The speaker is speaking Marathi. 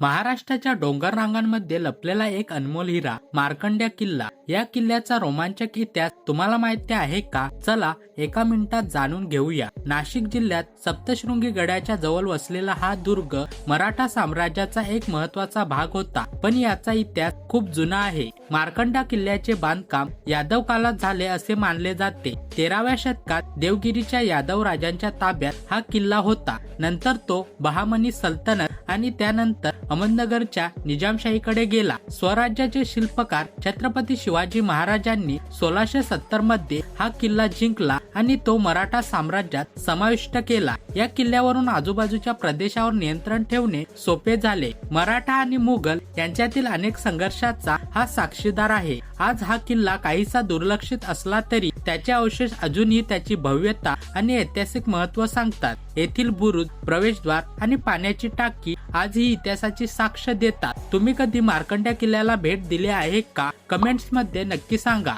महाराष्ट्राच्या डोंगर रांगांमध्ये लपलेला एक अनमोल हिरा मार्कंड्या किल्ला. या किल्ल्याचा रोमांचक इतिहास तुम्हाला माहिती आहे का? चला एका मिनिटात जाणून घेऊया. नाशिक जिल्ह्यात सप्तशृंगी गडाच्या जवळ वसलेला हा दुर्ग मराठा साम्राज्याचा एक महत्त्वाचा भाग होता पण याचा इतिहास खूप जुना आहे. मार्कंडा किल्ल्याचे बांधकाम यादव काळात झाले असे मानले जाते. तेराव्या शतकात देवगिरीच्या यादव राजांच्या ताब्यात हा किल्ला होता. नंतर तो बहामनी सल्तनत आणि त्यानंतर अहमदनगरच्या निजामशाहीकडे गेला. स्वराज्याचे शिल्पकार छत्रपती शिवाजी महाराजांनी सोळाशे सत्तरमध्ये हा किल्ला जिंकला आणि तो मराठा साम्राज्यात समाविष्ट केला. या किल्ल्यावरून आजूबाजूच्या प्रदेशावर नियंत्रण ठेवणे सोपे झाले. मराठा आणि मुघल यांच्यातील अनेक संघर्षाचा हा साक्षीदार आहे. आज हा किल्ला काहीसा दुर्लक्षित असला तरी त्याचे अवशेष अजूनही त्याची भव्यता आणि ऐतिहासिक महत्त्व सांगतात. येथील बुरुज प्रवेशद्वार आणि पाण्याची टाकी आजही इतिहासाची साक्ष देतात. तुम्ही कधी मार्कंड्या किल्ल्याला भेट दिली आहे का? कमेंट्समध्ये नक्की सांगा.